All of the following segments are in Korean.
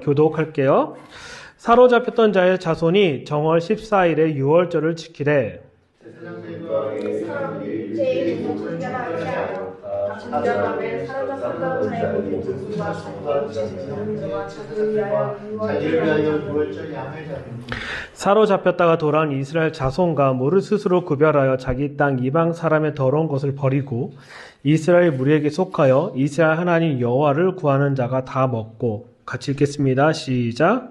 교독할게요. 사로잡혔던 자의 자손이 정월 14일에 유월절을 잡은 사로잡혔다가 돌아온 이스라엘 자손과 모를 스스로 구별하여 자기 땅 이방 사람의 더러운 것을 버리고 이스라엘 무리에게 속하여 이스라엘 하나님 여호와를 구하는 자가 다 먹고 같이 읽겠습니다. 시작.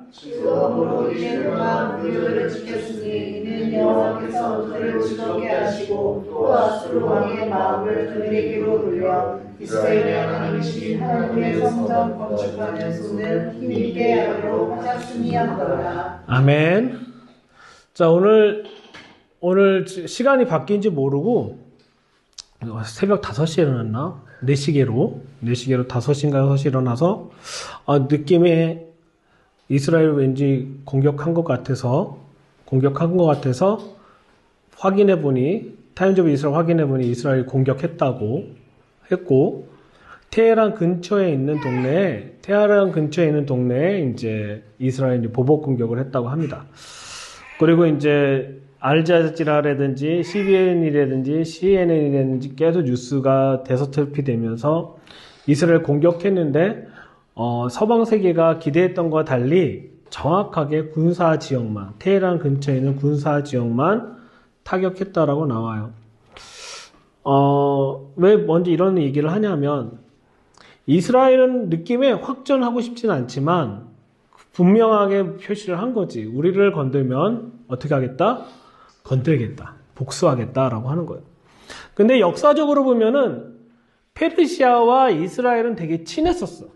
아멘. 자, 오늘, 오늘 시간이 바뀐지 모르고, 새벽 5시에 일어났나? 4시계로, 4시계로 5시인가 6시에 일어나서, 아, 느낌에 이스라엘 왠지 공격한 것 같아서, 공격한 것 같아서, 확인해 보니, 타임즈 오브 이스라엘 확인해 보니 이스라엘이 공격했다고 했고, 테헤란 근처에 있는 동네에, 테헤란 근처에 있는 동네에 이제 이스라엘이 보복 공격을 했다고 합니다. 그리고 이제 알자지라라든지 CBN이라든지 CNN이라든지 계속 뉴스가 대서특필되면서 이스라엘 공격했는데 어, 서방 세계가 기대했던 것과 달리 정확하게 군사 지역만 테헤란 근처에 있는 군사 지역만 타격했다라고 나와요. 어, 왜 먼저 이런 얘기를 하냐면 이스라엘은 느낌에 확전하고 싶지는 않지만 분명하게 표시를 한 거지. 우리를 건들면 어떻게 하겠다? 건들겠다. 복수하겠다라고 하는 거예요. 근데 역사적으로 보면은 페르시아와 이스라엘은 되게 친했었어.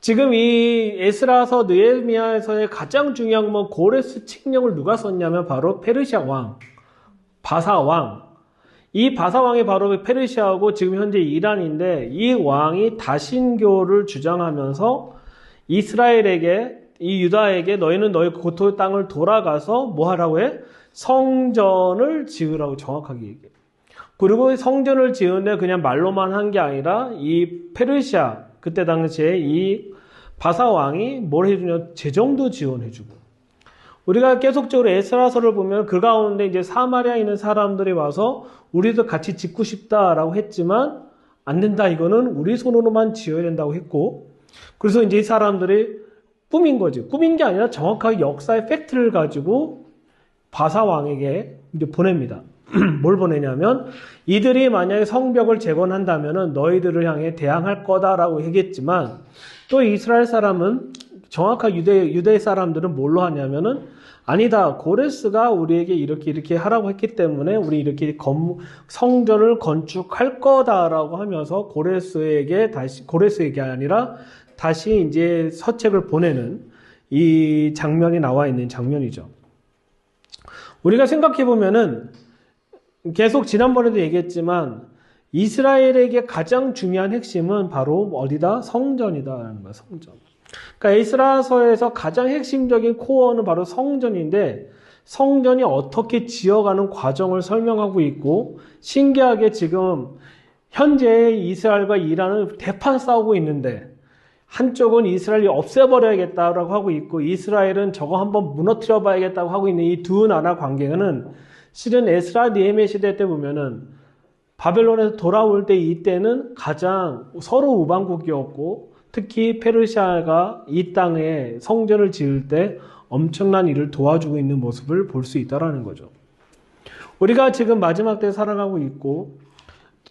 지금 이 에스라서 느헤미야에서의 가장 중요한 뭐 고레스 칙령을 누가 썼냐면 바로 페르시아 왕, 바사 왕. 이 바사 왕이 바로 페르시아고 지금 현재 이란인데 이 왕이 다신교를 주장하면서 이스라엘에게 이 유다에게 너희는 너희 고토의 땅을 돌아가서 뭐 하라고 해? 성전을 지으라고 정확하게 얘기해. 그리고 성전을 지은데 그냥 말로만 한 게 아니라 이 페르시아 그때 당시에 이 바사 왕이 뭘 해주냐 재정도 지원해주고 우리가 계속적으로 에스라서를 보면 그 가운데 이제 사마리아에 있는 사람들이 와서 우리도 같이 짓고 싶다라고 했지만 안 된다 이거는 우리 손으로만 지어야 된다고 했고 그래서 이제 이 사람들이 꾸민 거지. 꾸민 게 아니라 정확하게 역사의 팩트를 가지고 바사 왕에게 이제 보냅니다. 뭘 보내냐면 이들이 만약에 성벽을 재건한다면은 너희들을 향해 대항할 거다라고 얘기했지만 또 이스라엘 사람은 정확하게 유대 유대 사람들은 뭘로 하냐면은 아니다 고레스가 우리에게 이렇게 이렇게 하라고 했기 때문에 우리 이렇게 건, 성전을 건축할 거다라고 하면서 고레스에게 다시 고레스에게 아니라 다시 이제 서책을 보내는 이 장면이 나와 있는 장면이죠. 우리가 생각해 보면은 계속 지난번에도 얘기했지만 이스라엘에게 가장 중요한 핵심은 바로 어디다? 성전이다라는 거야, 성전. 그러니까 에스라서에서 가장 핵심적인 코어는 바로 성전인데 성전이 어떻게 지어가는 과정을 설명하고 있고 신기하게 지금 현재 이스라엘과 이란은 대판 싸우고 있는데 한쪽은 이스라엘이 없애버려야겠다라고 하고 있고 이스라엘은 저거 한번 무너뜨려 봐야겠다고 하고 있는 이 두 나라 관계는 실은 에스라 니에메 시대 때 보면은 바벨론에서 돌아올 때 이때는 가장 서로 우방국이었고 특히 페르시아가 이 땅에 성전을 지을 때 엄청난 일을 도와주고 있는 모습을 볼 수 있다라는 거죠. 우리가 지금 마지막 때 살아가고 있고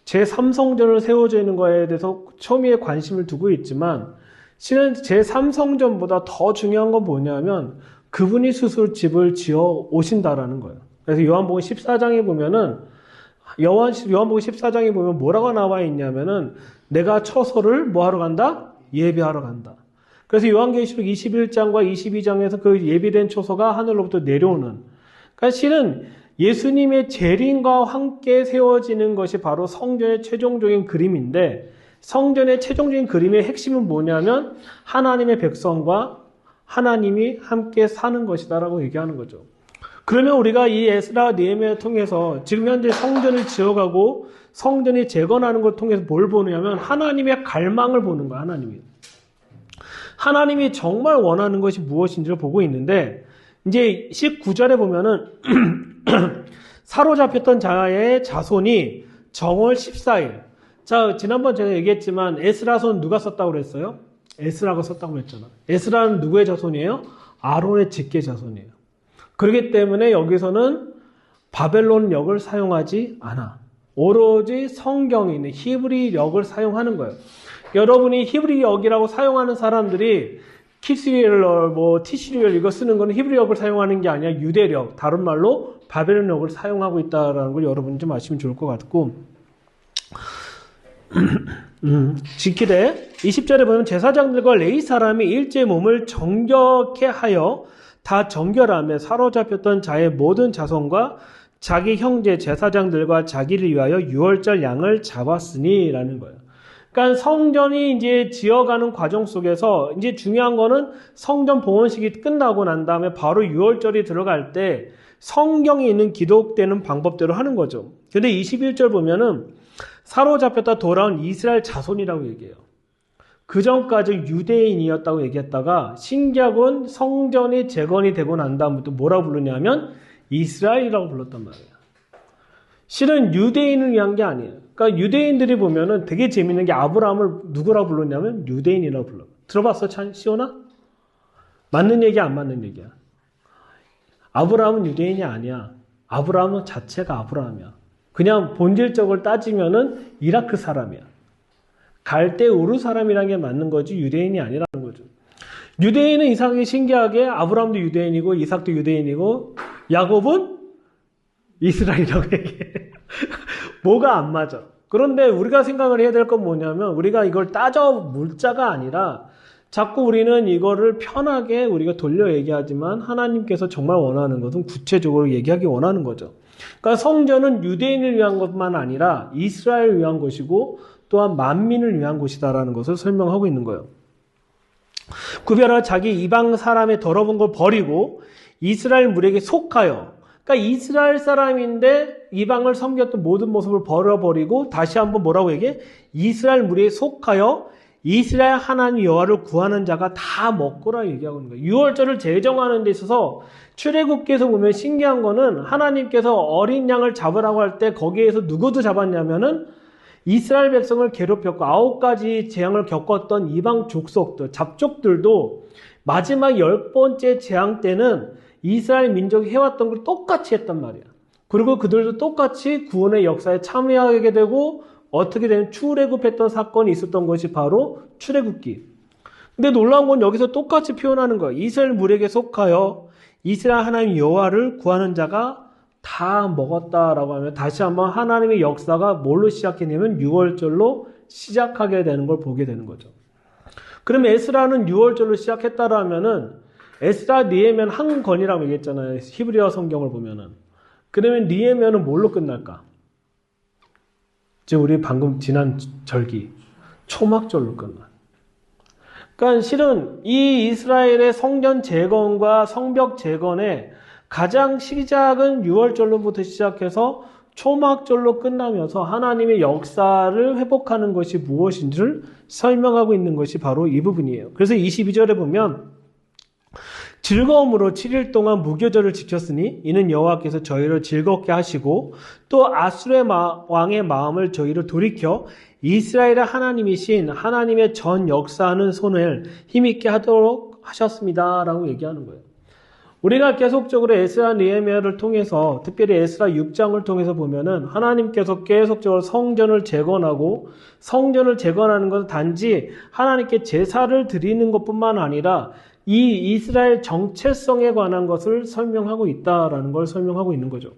제3성전을 세워져 있는 거에 대해서 초미에 관심을 두고 있지만 실은 제3성전보다 더 중요한 건 뭐냐면 그분이 스스로 집을 지어 오신다라는 거예요. 그래서 요한복음 14장에 보면은 요한 요한복음 14장에 보면 뭐라고 나와 있냐면은 내가 처소를 뭐 하러 간다? 예배하러 간다. 그래서 요한계시록 21장과 22장에서 그 예비된 초소가 하늘로부터 내려오는. 그러니까 실은 예수님의 재림과 함께 세워지는 것이 바로 성전의 최종적인 그림인데 성전의 최종적인 그림의 핵심은 뭐냐면 하나님의 백성과 하나님이 함께 사는 것이다라고 얘기하는 거죠. 그러면 우리가 이 에스라 니에미를 통해서 지금 현재 성전을 지어가고 성전이 재건하는 걸 통해서 뭘 보느냐면 하나님의 갈망을 보는 거야, 하나님이. 하나님이 정말 원하는 것이 무엇인지를 보고 있는데 이제 19절에 보면은 사로잡혔던 자의 자손이 정월 14일. 자, 지난번 제가 얘기했지만 에스라손 누가 썼다고 그랬어요? 에스라가 썼다고 그랬잖아. 에스라는 누구의 자손이에요? 아론의 직계 자손이에요. 그렇기 때문에 여기서는 바벨론 역을 사용하지 않아. 오로지 성경에 있는 히브리 역을 사용하는 거예요. 여러분이 히브리 역이라고 사용하는 사람들이 키스리얼, 뭐 티시리얼 이거 쓰는 거는 히브리 역을 사용하는 게 아니라 유대력, 다른 말로 바벨론 역을 사용하고 있다라는 걸 여러분 좀 아시면 좋을 것 같고. 음, 지키되 20절에 보면 제사장들과 레이 사람이 일제 몸을 정결케 하여 다 정결하며 사로잡혔던 자의 모든 자손과 자기 형제 제사장들과 자기를 위하여 유월절 양을 잡았으니라는 거예요. 그러니까 성전이 이제 지어가는 과정 속에서 이제 중요한 거는 성전 봉헌식이 끝나고 난 다음에 바로 유월절이 들어갈 때 성경에 있는 기록되는 방법대로 하는 거죠. 근데 21절 보면은 사로잡혔다 돌아온 이스라엘 자손이라고 얘기해요. 그 전까지 유대인이었다고 얘기했다가 신약은 성전이 재건이 되고 난 다음부터 뭐라고 부르냐면 이스라엘이라고 불렀단 말이에요. 실은 유대인을 위한 게 아니에요. 그러니까 유대인들이 보면은 되게 재밌는 게 아브라함을 누구라고 불렀냐면 유대인이라고 불러. 들어봤어, 찬 시오나? 맞는 얘기 안 맞는 얘기야. 아브라함은 유대인이 아니야. 아브라함은 자체가 아브라함이야. 그냥 본질적으로 따지면은 이라크 사람이야. 갈대 우르 사람이라는 게 맞는 거지 유대인이 아니라는 거죠. 유대인은 이상하게 신기하게 아브라함도 유대인이고 이삭도 유대인이고 야곱은 이스라엘이라고 얘기해. 뭐가 안 맞아. 그런데 우리가 생각을 해야 될 건 뭐냐면 우리가 이걸 따져 물자가 아니라 자꾸 우리는 이거를 편하게 우리가 돌려 얘기하지만 하나님께서 정말 원하는 것은 구체적으로 얘기하기 원하는 거죠. 그러니까 성전은 유대인을 위한 것만 아니라 이스라엘을 위한 것이고 또한 만민을 위한 곳이다라는 것을 설명하고 있는 거예요. 구별하 자기 이방 사람의 더러운 걸 버리고 이스라엘 물에게 속하여 그러니까 이스라엘 사람인데 이방을 섬겼던 모든 모습을 버려버리고 다시 한번 뭐라고 얘기해? 이스라엘 무리에 속하여 이스라엘 하나님 여호와를 구하는 자가 다 먹고라 얘기하고 있는 거예요. 6월절을 제정하는 데 있어서 출애굽기에서 보면 신기한 거는 하나님께서 어린 양을 잡으라고 할 때 거기에서 누구도 잡았냐면은 이스라엘 백성을 괴롭혔고 아홉 가지 재앙을 겪었던 이방 족속들, 잡족들도 마지막 열 번째 재앙 때는 이스라엘 민족이 해왔던 걸 똑같이 했단 말이야. 그리고 그들도 똑같이 구원의 역사에 참여하게 되고 어떻게 되면 출애굽했던 사건이 있었던 것이 바로 출애굽기. 근데 놀라운 건 여기서 똑같이 표현하는 거야. 이스라엘 물에게 속하여 이스라엘 하나님 여호와를 구하는 자가 다 먹었다라고 하면 다시 한번 하나님의 역사가 뭘로 시작했냐면 6월절로 시작하게 되는 걸 보게 되는 거죠. 그러면 에스라는 6월절로 시작했다라면은 에스라 니에면 한 권이라고 얘기했잖아요. 히브리어 성경을 보면은. 그러면 니에면은 뭘로 끝날까? 지금 우리 방금 지난 절기 초막절로 끝나. 그러니까 실은 이 이스라엘의 성전 재건과 성벽 재건의 가장 시작은 6월절로부터 시작해서 초막절로 끝나면서 하나님의 역사를 회복하는 것이 무엇인지를 설명하고 있는 것이 바로 이 부분이에요. 그래서 22절에 보면 즐거움으로 7일 동안 무교절을 지켰으니 이는 여호와께서 저희를 즐겁게 하시고 또 아수르의 왕의 마음을 저희를 돌이켜 이스라엘의 하나님이신 하나님의 전 역사하는 손을 힘있게 하도록 하셨습니다라고 얘기하는 거예요. 우리가 계속적으로 에스라 니에미아를 통해서 특별히 에스라 6장을 통해서 보면은 하나님께서 계속적으로 성전을 재건하고 성전을 재건하는 것은 단지 하나님께 제사를 드리는 것뿐만 아니라 이 이스라엘 정체성에 관한 것을 설명하고 있다라는 걸 설명하고 있는 거죠.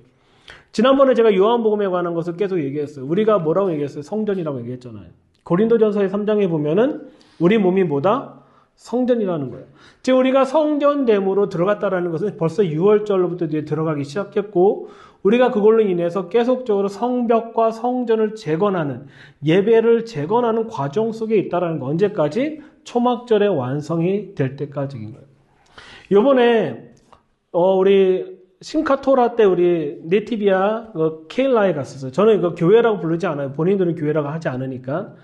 지난번에 제가 요한복음에 관한 것을 계속 얘기했어요. 우리가 뭐라고 얘기했어요? 성전이라고 얘기했잖아요. 고린도전서의 3장에 보면은 우리 몸이 뭐다? 성전이라는 거예요. 즉 우리가 성전됨으로 들어갔다라는 것은 벌써 6월절로부터 이제 들어가기 시작했고 우리가 그걸로 인해서 계속적으로 성벽과 성전을 재건하는 예배를 재건하는 과정 속에 있다라는 거 언제까지 초막절의 완성이 될 때까지인 거예요. 요번에 어 우리 신카토라 때 우리 네티비아 그 케일라에 갔었어요. 저는 이거 교회라고 부르지 않아요. 본인들은 교회라고 하지 않으니까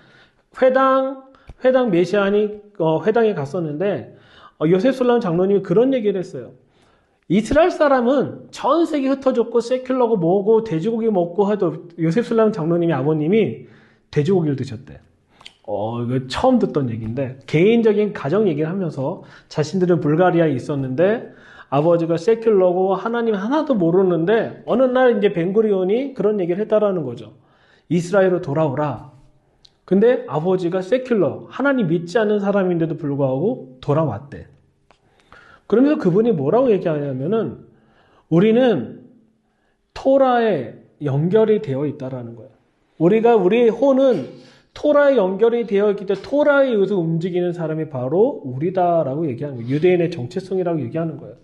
회당 회당 메시아니 어, 회당에 갔었는데 어, 요셉 솔람 장로님이 그런 얘기를 했어요. 이스라엘 사람은 전 세계 흩어졌고 세큘러고 뭐고 돼지고기 먹고 해도 요셉 솔람 장로님이 아버님이 돼지고기를 드셨대. 어, 이거 처음 듣던 얘기인데 개인적인 가정 얘기를 하면서 자신들은 불가리아에 있었는데 아버지가 세큘러고 하나님 하나도 모르는데 어느 날 이제 벤구리온이 그런 얘기를 했다라는 거죠. 이스라엘로 돌아오라. 근데 아버지가 세큘러, 하나님 믿지 않는 사람인데도 불구하고 돌아왔대. 그러면서 그분이 뭐라고 얘기하냐면은 우리는 토라에 연결이 되어 있다라는 거예요. 우리가 우리의 혼은 토라에 연결이 되어 있기 때문에 토라에 의해서 움직이는 사람이 바로 우리다라고 얘기하는 거예요. 유대인의 정체성이라고 얘기하는 거예요.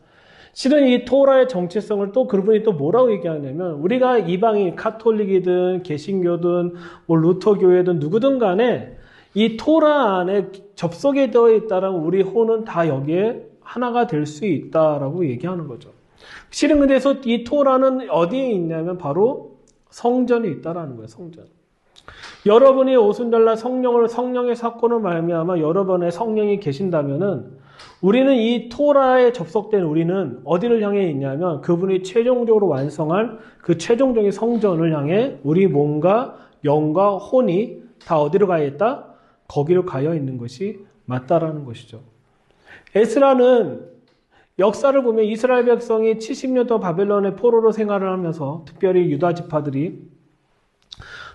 실은 이 토라의 정체성을 또 그분이 또 뭐라고 얘기하냐면 우리가 이방인 카톨릭이든 개신교든 뭐 루터교회든 누구든 간에 이 토라 안에 접속이 되어 있다라면 우리 혼은 다 여기에 하나가 될 수 있다라고 얘기하는 거죠. 실은 그래서 이 토라는 어디에 있냐면 바로 성전에 있다라는 거예요. 성전. 여러분이 오순절날 성령을 성령의 사건을 말미암아 여러분의 성령이 계신다면은 우리는 이 토라에 접속된 우리는 어디를 향해 있냐면 그분이 최종적으로 완성할 그 최종적인 성전을 향해 우리 몸과 영과 혼이 다 어디로 가야 있다? 거기로 가여 있는 것이 맞다라는 것이죠. 에스라는 역사를 보면 이스라엘 백성이 70년 동안 바벨론의 포로로 생활을 하면서 특별히 유다 지파들이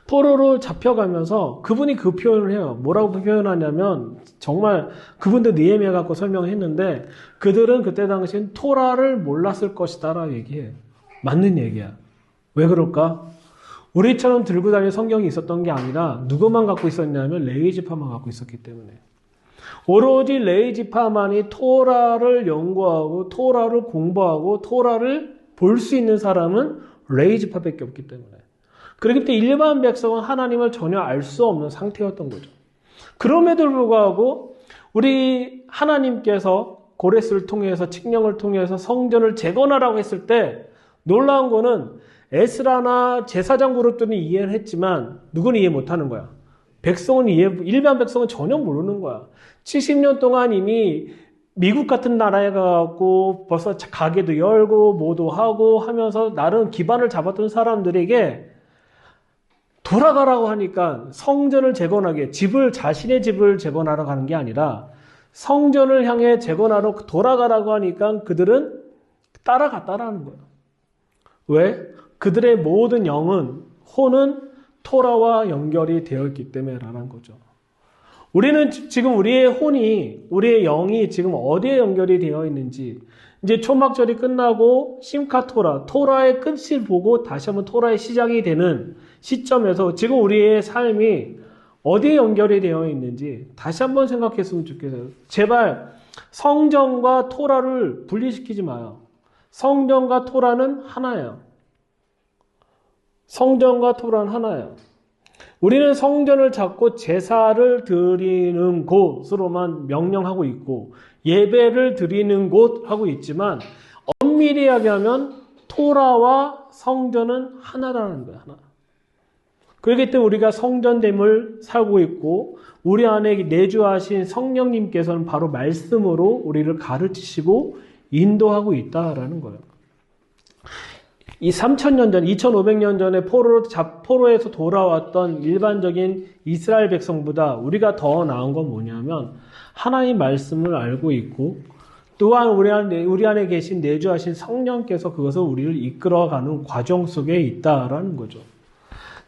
포로로 잡혀가면서 그분이 그 표현을 해요. 뭐라고 표현하냐면 정말 그분도 니에미아 갖고 설명을 했는데 그들은 그때 당시엔 토라를 몰랐을 것이다라고 얘기해. 맞는 얘기야. 왜 그럴까? 우리처럼 들고 다니는 성경이 있었던 게 아니라 누구만 갖고 있었냐면 레위 지파만 갖고 있었기 때문에. 오로지 레위 지파만이 토라를 연구하고 토라를 공부하고 토라를 볼 수 있는 사람은 레위 지파밖에 없기 때문에. 그렇기 때문에 일반 백성은 하나님을 전혀 알 수 없는 상태였던 거죠. 그럼에도 불구하고 우리 하나님께서 고레스를 통해서 칙령을 통해서 성전을 재건하라고 했을 때 놀라운 거는 에스라나 제사장 그룹들은 이해를 했지만 누구는 이해 못하는 거야. 백성은 이해 일반 백성은 전혀 모르는 거야. 70년 동안 이미 미국 같은 나라에 가고 벌써 가게도 열고 뭐도 하고 하면서 나름 기반을 잡았던 사람들에게 돌아가라고 하니까 성전을 재건하게 집을 자신의 집을 재건하러 가는 게 아니라 성전을 향해 재건하러 돌아가라고 하니까 그들은 따라갔다라는 거예요. 왜? 그들의 모든 영은 혼은 토라와 연결이 되어 있기 때문에라는 거죠. 우리는 지금 우리의 혼이 우리의 영이 지금 어디에 연결이 되어 있는지 이제 초막절이 끝나고 심카 토라 토라의 끝을 보고 다시 한번 토라의 시작이 되는 시점에서 지금 우리의 삶이 어디에 연결이 되어 있는지 다시 한번 생각했으면 좋겠어요. 제발 성전과 토라를 분리시키지 마요. 성전과 토라는 하나예요. 성전과 토라는 하나예요. 우리는 성전을 잡고 제사를 드리는 곳으로만 명령하고 있고 예배를 드리는 곳 하고 있지만 엄밀히 이야기하면 토라와 성전은 하나라는 거야. 하나. 그렇기 때문에 우리가 성전됨을 살고 있고 우리 안에 내주하신 성령님께서는 바로 말씀으로 우리를 가르치시고 인도하고 있다라는 거예요. 이 3천년 전, 2,500년 전에 포로로 잡, 포로에서 돌아왔던 일반적인 이스라엘 백성보다 우리가 더 나은 건 뭐냐면 하나님 말씀을 알고 있고 또한 우리 안에, 우리 안에 계신 내주하신 성령께서 그것을 우리를 이끌어가는 과정 속에 있다라는 거죠.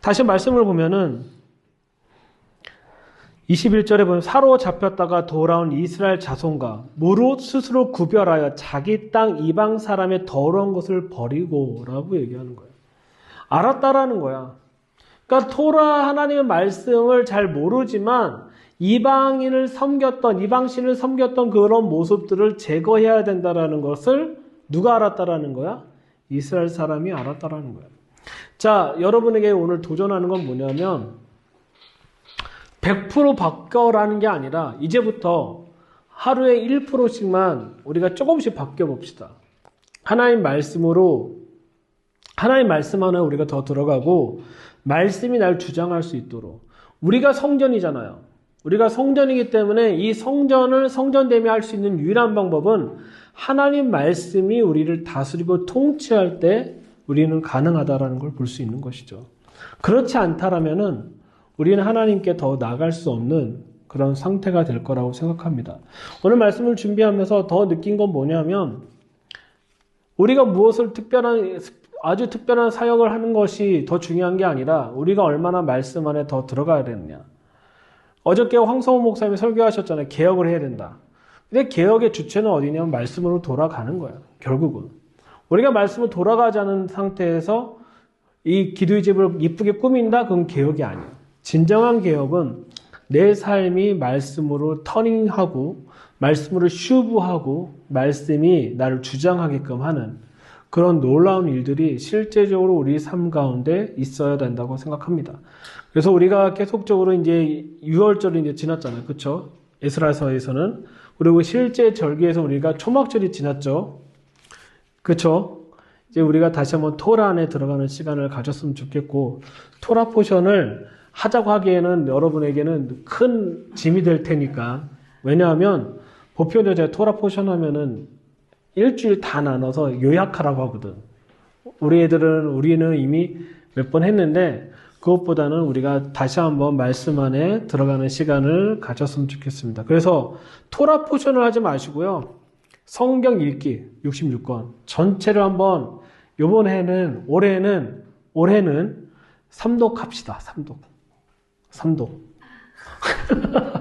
다시 말씀을 보면은 21절에 보면 사로잡혔다가 돌아온 이스라엘 자손과 무릇 스스로 구별하여 자기 땅 이방 사람의 더러운 것을 버리고라고 얘기하는 거예요. 알았다라는 거야. 그러니까 토라 하나님의 말씀을 잘 모르지만 이방인을 섬겼던 이방신을 섬겼던 그런 모습들을 제거해야 된다라는 것을 누가 알았다라는 거야? 이스라엘 사람이 알았다라는 거야. 자, 여러분에게 오늘 도전하는 건 뭐냐면 100% 바꿔라는 게 아니라 이제부터 하루에 1%씩만 우리가 조금씩 바뀌어 봅시다. 하나님 말씀으로 하나님 말씀 하나 우리가 더 들어가고 말씀이 날 주장할 수 있도록 우리가 성전이잖아요. 우리가 성전이기 때문에 이 성전을 성전됨이 할 수 있는 유일한 방법은 하나님 말씀이 우리를 다스리고 통치할 때 우리는 가능하다라는 걸 볼 수 있는 것이죠. 그렇지 않다라면은 우리는 하나님께 더 나갈 수 없는 그런 상태가 될 거라고 생각합니다. 오늘 말씀을 준비하면서 더 느낀 건 뭐냐면 우리가 무엇을 특별한 아주 특별한 사역을 하는 것이 더 중요한 게 아니라 우리가 얼마나 말씀 안에 더 들어가야 되느냐. 어저께 황성호 목사님이 설교하셨잖아요. 개혁을 해야 된다. 근데 개혁의 주체는 어디냐면 말씀으로 돌아가는 거예요. 결국은. 우리가 말씀으로 돌아가지 않은 상태에서 이 기도의 집을 이쁘게 꾸민다? 그건 개혁이 아니에요. 진정한 개혁은 내 삶이 말씀으로 터닝하고 말씀으로 슈브하고 말씀이 나를 주장하게끔 하는 그런 놀라운 일들이 실제적으로 우리 삶 가운데 있어야 된다고 생각합니다. 그래서 우리가 계속적으로 이제 6월절이 이제 지났잖아요. 그쵸? 에스라서에서는. 그리고 실제 절기에서 우리가 초막절이 지났죠. 그쵸? 이제 우리가 다시 한번 토라 안에 들어가는 시간을 가졌으면 좋겠고, 토라 포션을 하자고 하기에는 여러분에게는 큰 짐이 될 테니까. 왜냐하면, 보편적으로 제가 토라 포션 하면은 일주일 다 나눠서 요약하라고 하거든. 우리 애들은, 우리는 이미 몇 번 했는데, 그것보다는 우리가 다시 한번 말씀 안에 들어가는 시간을 가졌으면 좋겠습니다. 그래서 토라 포션을 하지 마시고요. 성경 읽기 66권 전체를 한번 요번 해는 올해는 올해는 삼독합시다. 삼독. 삼독.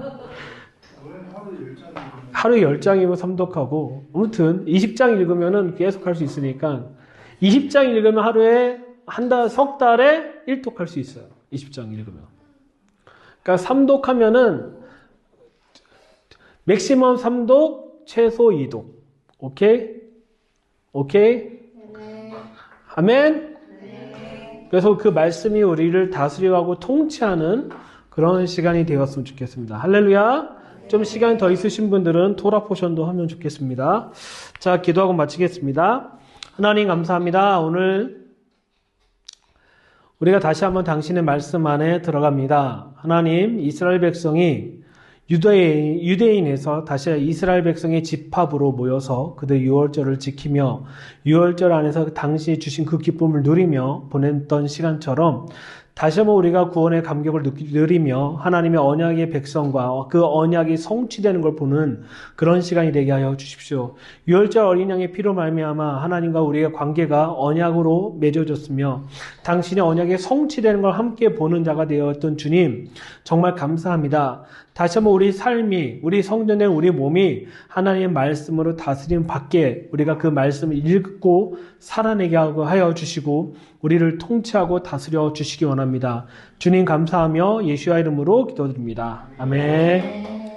하루 10장이면 삼독하고 아무튼 20장 읽으면은 계속 할 수 있으니까 20장 읽으면 하루에 한 달, 석 달에 1독 할 수 있어요. 20장 읽으면. 그러니까 3독 하면은 맥시멈 3독, 최소 2독. 오케이? 오케이? 아멘? 그래서 그 말씀이 우리를 다스려가고 통치하는 그런 시간이 되었으면 좋겠습니다. 할렐루야. 좀 시간이 더 있으신 분들은 토라 포션도 하면 좋겠습니다. 자, 기도하고 마치겠습니다. 하나님 감사합니다. 오늘 우리가 다시 한번 당신의 말씀 안에 들어갑니다. 하나님, 이스라엘 백성이 유대인, 유대인에서 다시 이스라엘 백성의 집합으로 모여서 그들 유월절을 지키며 유월절 안에서 당신이 주신 그 기쁨을 누리며 보냈던 시간처럼 다시 한번 우리가 구원의 감격을 누리며 하나님의 언약의 백성과 그 언약이 성취되는 걸 보는 그런 시간이 되게 하여 주십시오. 유월절 어린 양의 피로 말미암아 하나님과 우리의 관계가 언약으로 맺어졌으며 당신의 언약이 성취되는 걸 함께 보는 자가 되었던 주님 정말 감사합니다. 다시 한번 우리 삶이 우리 성전의 우리 몸이 하나님의 말씀으로 다스림 받게 우리가 그 말씀을 읽고 살아내게 하여 주시고 우리를 통치하고 다스려 주시기 원합니다. 주님 감사하며 예수와 이름으로 기도드립니다. 아멘.